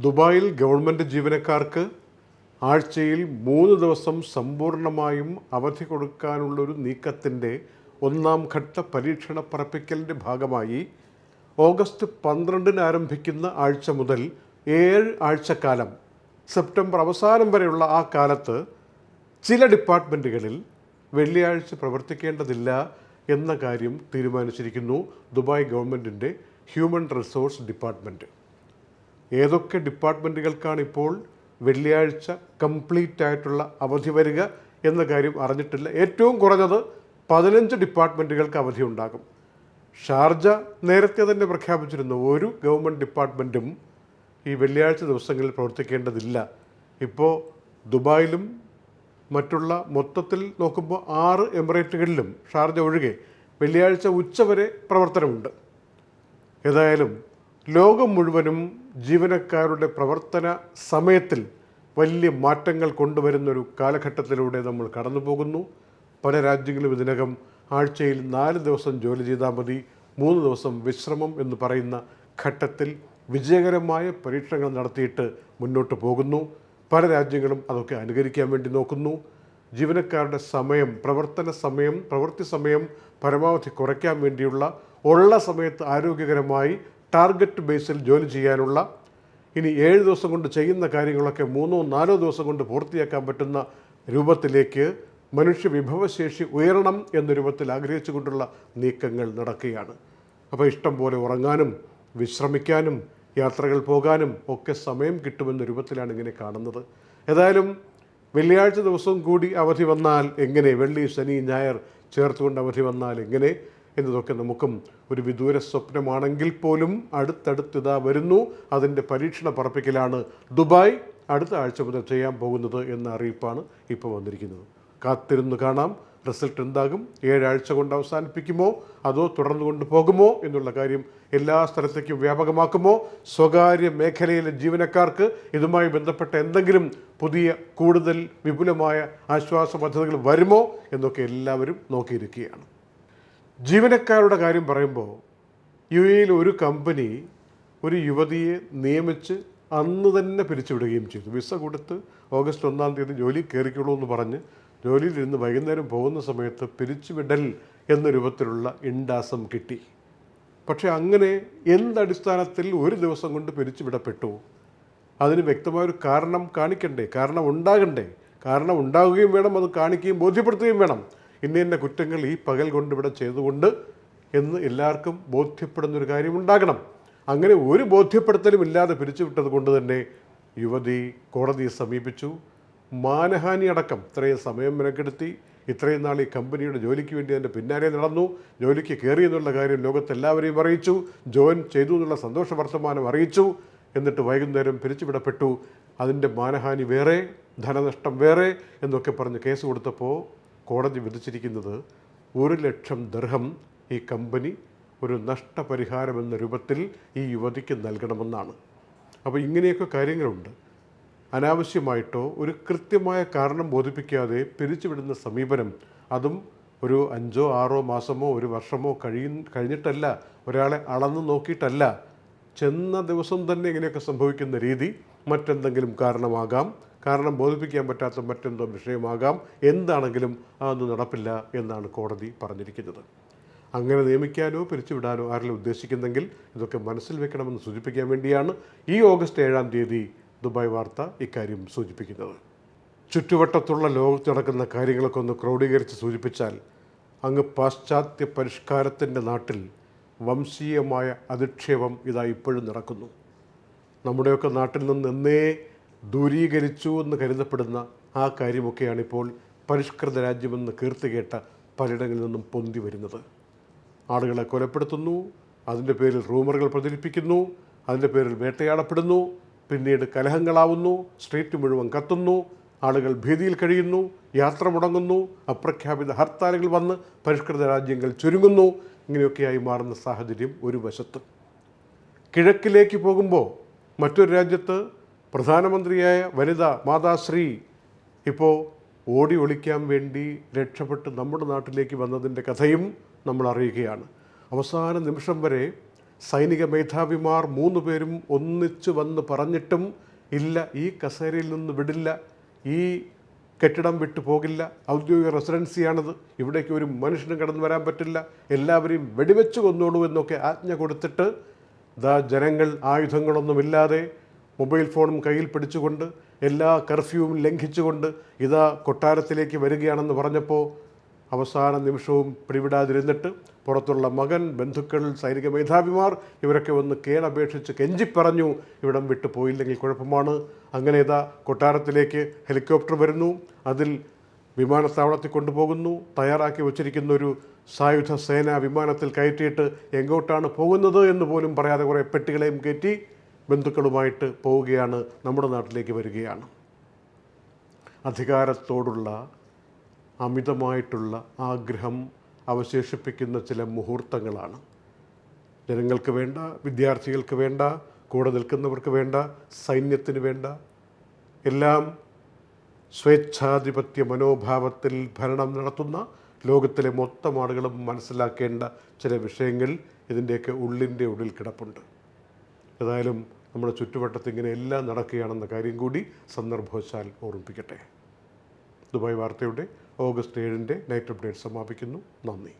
ദുബായിൽ ഗവൺമെന്റ് ജീവനക്കാർക്ക് ആഴ്ചയിൽ മൂന്ന് ദിവസം സമ്പൂർണമായും അവധി കൊടുക്കാനുള്ളൊരു നീക്കത്തിന്റെ ഒന്നാം ഘട്ട പരീക്ഷണ പറപ്പിക്കലിന്റെ ഭാഗമായി ഓഗസ്റ്റ് പന്ത്രണ്ടിന് ആരംഭിക്കുന്ന ആഴ്ച മുതൽ ഏഴ് ആഴ്ചക്കാലം സെപ്റ്റംബർ അവസാനം വരെയുള്ള ആ കാലത്ത് ചില ഡിപ്പാർട്ട്മെന്റുകളിൽ വെള്ളിയാഴ്ച പ്രവർത്തിക്കേണ്ടതില്ല എന്ന കാര്യം തീരുമാനിച്ചിരിക്കുന്നു ദുബായ് ഗവൺമെന്റിന്റെ ഹ്യൂമൻ റിസോഴ്സ് ഡിപ്പാർട്ട്മെന്റ് ഏതൊക്കെ ഡിപ്പാർട്ട്മെന്റുകൾക്കാണ് ഇപ്പോൾ വെള്ളിയാഴ്ച കംപ്ലീറ്റ് ആയിട്ടുള്ള അവധി വരിക എന്ന കാര്യം അറിഞ്ഞിട്ടില്ല. ഏറ്റവും കുറഞ്ഞത് പതിനഞ്ച് ഡിപ്പാർട്ട്മെന്റുകൾക്ക് അവധി ഉണ്ടാകും. ഷാർജ നേരത്തെ തന്നെ പ്രഖ്യാപിച്ചിരുന്നു ഒരു ഗവൺമെന്റ് ഡിപ്പാർട്ട്മെന്റും ഈ വെള്ളിയാഴ്ച ദിവസങ്ങളിൽ പ്രവർത്തിക്കേണ്ടതില്ല. ഇപ്പോൾ ദുബായിലും മറ്റുള്ള മൊത്തത്തിൽ നോക്കുമ്പോൾ ആറ് എമിറേറ്റുകളിലും ഷാർജ ഒഴികെ വെള്ളിയാഴ്ച ഉച്ചവരെ പ്രവർത്തനമുണ്ട്. ഏതായാലും ലോകം മുഴുവനും ജീവനക്കാരുടെ പ്രവർത്തന സമയത്തിൽ വലിയ മാറ്റങ്ങൾ കൊണ്ടുവരുന്നൊരു കാലഘട്ടത്തിലൂടെ നമ്മൾ കടന്നു പോകുന്നു പല രാജ്യങ്ങളും ഇതിനകം ആഴ്ചയിൽ നാല് ദിവസം ജോലി ചെയ്താൽ മതി മൂന്ന് ദിവസം വിശ്രമം എന്ന് പറയുന്ന ഘട്ടത്തിൽ വിജയകരമായ പരീക്ഷണങ്ങൾ നടത്തിയിട്ട് മുന്നോട്ട് പോകുന്നു. പല രാജ്യങ്ങളും അതൊക്കെ അനുകരിക്കാൻ വേണ്ടി നോക്കുന്നു. ജീവനക്കാരുടെ സമയം പ്രവർത്തന സമയം പ്രവൃത്തി സമയം പരമാവധി കുറയ്ക്കാൻ വേണ്ടിയുള്ള ഉള്ള സമയത്ത് ആരോഗ്യകരമായി ടാർഗറ്റ് ബേസിൽ ജോലി ചെയ്യാനുള്ള ഇനി ഏഴ് ദിവസം കൊണ്ട് ചെയ്യുന്ന കാര്യങ്ങളൊക്കെ മൂന്നോ നാലോ ദിവസം കൊണ്ട് പൂർത്തിയാക്കാൻ പറ്റുന്ന രൂപത്തിലേക്ക് മനുഷ്യ വിഭവശേഷി ഉയരണം എന്ന രൂപത്തിൽ ആഗ്രഹിച്ചുകൊണ്ടുള്ള നീക്കങ്ങൾ നടക്കുകയാണ്. അപ്പോൾ ഇഷ്ടം പോലെ ഉറങ്ങാനും വിശ്രമിക്കാനും യാത്രകൾ പോകാനും ഒക്കെ സമയം കിട്ടുമെന്ന രൂപത്തിലാണ് ഇങ്ങനെ കാണുന്നത്. ഏതായാലും വെള്ളിയാഴ്ച ദിവസവും കൂടി അവധി വന്നാൽ എങ്ങനെ? വെള്ളി ശനി ഞായർ ചേർത്തുകൊണ്ട് അവധി വന്നാൽ എങ്ങനെ? എന്നതൊക്കെ നമുക്കും ഒരു വിദൂര സ്വപ്നമാണെങ്കിൽ പോലും അടുത്തടുത്ത് ഇതാ വരുന്നു. അതിന്റെ പരീക്ഷണ പറപ്പിക്കലാണ് ദുബായ് അടുത്ത ആഴ്ച മുതൽ ചെയ്യാൻ പോകുന്നത് എന്ന അറിയിപ്പാണ് ഇപ്പോൾ വന്നിരിക്കുന്നത്. കാത്തിരുന്ന് കാണാം. റിസൾട്ട് എന്താകും? ഏഴാഴ്ച കൊണ്ട് അവസാനിപ്പിക്കുമോ? അതോ തുടർന്നു കൊണ്ടുപോകുമോ എന്നുള്ള കാര്യം എല്ലാ സ്ഥലത്തേക്കും വ്യാപകമാക്കുമോ? സ്വകാര്യ മേഖലയിലെ ജീവനക്കാർക്ക് ഇതുമായി ബന്ധപ്പെട്ട എന്തെങ്കിലും പുതിയ കൂടുതൽ വിപുലമായ ആശ്വാസ പദ്ധതികൾ വരുമോ? എന്നൊക്കെ എല്ലാവരും നോക്കിയിരിക്കുകയാണ്. ജീവനക്കാരുടെ കാര്യം പറയുമ്പോൾ യു എയിൽ ഒരു കമ്പനി ഒരു യുവതിയെ നിയമിച്ച് അന്ന് തന്നെ പിരിച്ചുവിടുകയും ചെയ്തു. വിസ കൊടുത്ത് ഓഗസ്റ്റ് ഒന്നാം തീയതി ജോലി കയറിക്കോളൂ എന്ന് പറഞ്ഞ് ജോലിയിൽ ഇരുന്ന് വൈകുന്നേരം പോകുന്ന സമയത്ത് പിരിച്ചുവിടൽ എന്ന രൂപത്തിലുള്ള ഇണ്ടാസം കിട്ടി. പക്ഷേ അങ്ങനെ എന്തടിസ്ഥാനത്തിൽ ഒരു ദിവസം കൊണ്ട് പിരിച്ചുവിടപ്പെട്ടു? അതിന് വ്യക്തമായൊരു കാരണം കാണിക്കണ്ടേ? കാരണം ഉണ്ടാകണ്ടേ? കാരണം ഉണ്ടാവുകയും വേണം അത് കാണിക്കുകയും ബോധ്യപ്പെടുത്തുകയും വേണം. ഇന്ന ഇന്ന കുറ്റങ്ങൾ ഈ പകൽ കൊണ്ട് ഇവിടെ ചെയ്തുകൊണ്ട് എന്ന് എല്ലാവർക്കും ബോധ്യപ്പെടുന്നൊരു കാര്യം ഉണ്ടാകണം അങ്ങനെ ഒരു ബോധ്യപ്പെടുത്തലും ഇല്ലാതെ പിരിച്ചുവിട്ടത് കൊണ്ട് തന്നെ യുവതി കോടതിയെ സമീപിച്ചു. മാനഹാനി അടക്കം ഇത്രയും സമയം മെനക്കെടുത്തി ഇത്രയും നാൾ ഈ കമ്പനിയുടെ ജോലിക്ക് വേണ്ടി അതിന്റെ പിന്നാലെ നടന്നു ജോലിക്ക് കയറി എന്നുള്ള കാര്യം ലോകത്തെല്ലാവരെയും അറിയിച്ചു ജോയിൻ ചെയ്തു എന്നുള്ള സന്തോഷ വർത്തമാനം അറിയിച്ചു എന്നിട്ട് വൈകുന്നേരം പിരിച്ചുവിടപ്പെട്ടു അതിന്റെ മാനഹാനി വേറെ ധനനഷ്ടം വേറെ എന്നൊക്കെ പറഞ്ഞ് കേസ് കൊടുത്തപ്പോൾ കോടതി വിധിച്ചിരിക്കുന്നത് ഒരു ലക്ഷം ദർഹം ഈ കമ്പനി ഒരു നഷ്ടപരിഹാരമെന്ന രൂപത്തിൽ ഈ യുവതിക്ക് നൽകണമെന്നാണ്. അപ്പോൾ ഇങ്ങനെയൊക്കെ കാര്യങ്ങളുണ്ട്. അനാവശ്യമായിട്ടോ ഒരു കൃത്യമായ കാരണം ബോധിപ്പിക്കാതെ പിരിച്ചുവിടുന്ന സമീപനം അതും ഒരു അഞ്ചോ ആറോ മാസമോ ഒരു വർഷമോ കഴിയ കഴിഞ്ഞിട്ടല്ല ഒരാളെ അളന്നു നോക്കിയിട്ടല്ല. ചെന്ന ദിവസം തന്നെ ഇങ്ങനെയൊക്കെ സംഭവിക്കുന്ന രീതി മറ്റെന്തെങ്കിലും കാരണമാകാം. കാരണം ബോധിപ്പിക്കാൻ പറ്റാത്ത മറ്റെന്തോ വിഷയമാകാം. എന്താണെങ്കിലും അതൊന്നും നടപ്പില്ല എന്നാണ് കോടതി പറഞ്ഞിരിക്കുന്നത്. അങ്ങനെ നിയമിക്കാനോ പിരിച്ചുവിടാനോ ആരെങ്കിലും ഉദ്ദേശിക്കുന്നെങ്കിൽ ഇതൊക്കെ മനസ്സിൽ വെക്കണമെന്ന് സൂചിപ്പിക്കാൻ വേണ്ടിയാണ് ഈ ഓഗസ്റ്റ് ഏഴാം തീയതി ദുബായ് വാർത്ത ഇക്കാര്യം സൂചിപ്പിക്കുന്നത്. ചുറ്റുവട്ടത്തുള്ള ലോകത്ത് നടക്കുന്ന കാര്യങ്ങളൊക്കെ ഒന്ന് ക്രോഡീകരിച്ച് സൂചിപ്പിച്ചാൽ അങ്ങ് പാശ്ചാത്യ പരിഷ്കാരത്തിന്റെ നാട്ടിൽ വംശീയമായ അധിക്ഷേപം ഇതാ ഇപ്പോഴും നടക്കുന്നു. നമ്മുടെയൊക്കെ നാട്ടിൽ നിന്ന് എന്നേ ദൂരീകരിച്ചു എന്ന് കരുതപ്പെടുന്ന ആ കാര്യമൊക്കെയാണ് ഇപ്പോൾ പരിഷ്കൃത രാജ്യമെന്ന് കീർത്തികേട്ട പലയിടങ്ങളിൽ നിന്നും പൊന്തി വരുന്നത്. ആളുകളെ കൊലപ്പെടുത്തുന്നു അതിന്റെ പേരിൽ റൂമറുകൾ പ്രചരിപ്പിക്കുന്നു അതിന്റെ പേരിൽ വേട്ടയാടപ്പെടുന്നു പിന്നീട് കലഹങ്ങളാവുന്നു സ്ട്രീറ്റ് മുഴുവൻ കത്തുന്നു ആളുകൾ ഭീതിയിൽ കഴിയുന്നു യാത്ര മുടങ്ങുന്നു അപ്രഖ്യാപിത ഹർത്താലുകൾ വന്ന് പരിഷ്കൃത രാജ്യങ്ങൾ ചുരുങ്ങുന്നു ഇങ്ങനെയൊക്കെയായി മാറുന്ന സാഹചര്യം ഒരു വശത്ത്. കിഴക്കിലേക്ക് പോകുമ്പോൾ മറ്റൊരു രാജ്യത്ത് പ്രധാനമന്ത്രിയായ വനിത മാതാശ്രീ ഇപ്പോൾ ഓടി ഒളിക്കാൻ വേണ്ടി രക്ഷപ്പെട്ട് നമ്മുടെ നാട്ടിലേക്ക് വന്നതിന്റെ കഥയും നമ്മൾ അറിയുകയാണ്. അവസാന നിമിഷം വരെ സൈനിക മേധാവിമാർ മൂന്ന് പേരും ഒന്നിച്ചു വന്ന് പറഞ്ഞിട്ടും ഇല്ല ഈ കസേരയിൽ നിന്ന് വിടില്ല ഈ കെട്ടിടം വിട്ടു പോകില്ല ഔദ്യോഗിക റെസിഡൻസിയാണത് ഇവിടേക്ക് ഒരു മനുഷ്യനും കടന്നു വരാൻ പറ്റില്ല എല്ലാവരെയും വെടിവെച്ച് കൊന്നോളൂ എന്നൊക്കെ ആജ്ഞ കൊടുത്തിട്ട് ദാ ജനങ്ങൾ ആയുധങ്ങളൊന്നുമില്ലാതെ മൊബൈൽ ഫോണും കയ്യിൽ പിടിച്ചുകൊണ്ട് എല്ലാ കർഫ്യൂവും ലംഘിച്ചുകൊണ്ട് ഇതാ കൊട്ടാരത്തിലേക്ക് വരികയാണെന്ന് പറഞ്ഞപ്പോൾ അവസാന നിമിഷവും പിടിവിടാതിരുന്നിട്ട് പുറത്തുള്ള മകൻ ബന്ധുക്കൾ സൈനിക മേധാവിമാർ ഇവരൊക്കെ ഒന്ന് കേണപേക്ഷിച്ച് കെഞ്ചിപ്പറഞ്ഞു ഇവിടം വിട്ടു പോയില്ലെങ്കിൽ കുഴപ്പമാണ്. അങ്ങനെ ഇതാ കൊട്ടാരത്തിലേക്ക് ഹെലികോപ്റ്റർ വരുന്നു. അതിൽ വിമാനത്താവളത്തിൽ കൊണ്ടുപോകുന്നു. തയ്യാറാക്കി വച്ചിരിക്കുന്ന ഒരു സായുധ സേന വിമാനത്തിൽ കയറ്റിയിട്ട് എങ്ങോട്ടാണ് പോകുന്നത് എന്ന് പോലും പറയാതെ കുറേ പെട്ടികളെയും കയറ്റി ബന്ധുക്കളുമായിട്ട് പോവുകയാണ് നമ്മുടെ നാട്ടിലേക്ക് വരികയാണ്. അധികാരത്തോടുള്ള അമിതമായിട്ടുള്ള ആഗ്രഹം അവശേഷിപ്പിക്കുന്ന ചില മുഹൂർത്തങ്ങളാണ്. ജനങ്ങൾക്ക് വേണ്ട വിദ്യാർത്ഥികൾക്ക് വേണ്ട കൂടെ നിൽക്കുന്നവർക്ക് വേണ്ട സൈന്യത്തിന് വേണ്ട എല്ലാം സ്വേച്ഛാധിപത്യ മനോഭാവത്തിൽ ഭരണം നടത്തുന്ന ലോകത്തിലെ മൊത്തം ആളുകളും മനസ്സിലാക്കേണ്ട ചില വിഷയങ്ങൾ ഇതിന്റെയൊക്കെ ഉള്ളിന്റെ ഉള്ളിൽ കിടപ്പുണ്ട്. ഏതായാലും നമ്മുടെ ചുറ്റുവട്ടത്ത് ഇങ്ങനെ എല്ലാം നടക്കുകയാണെന്ന കാര്യം കൂടി സന്ദർഭവശാൽ ഓർമ്മിപ്പിക്കട്ടെ. ദുബായ് വാർത്തയുടെ ഓഗസ്റ്റ് ഏഴിന്റെ നൈറ്റ് അപ്ഡേറ്റ് സമാപിക്കുന്നു. നന്ദി.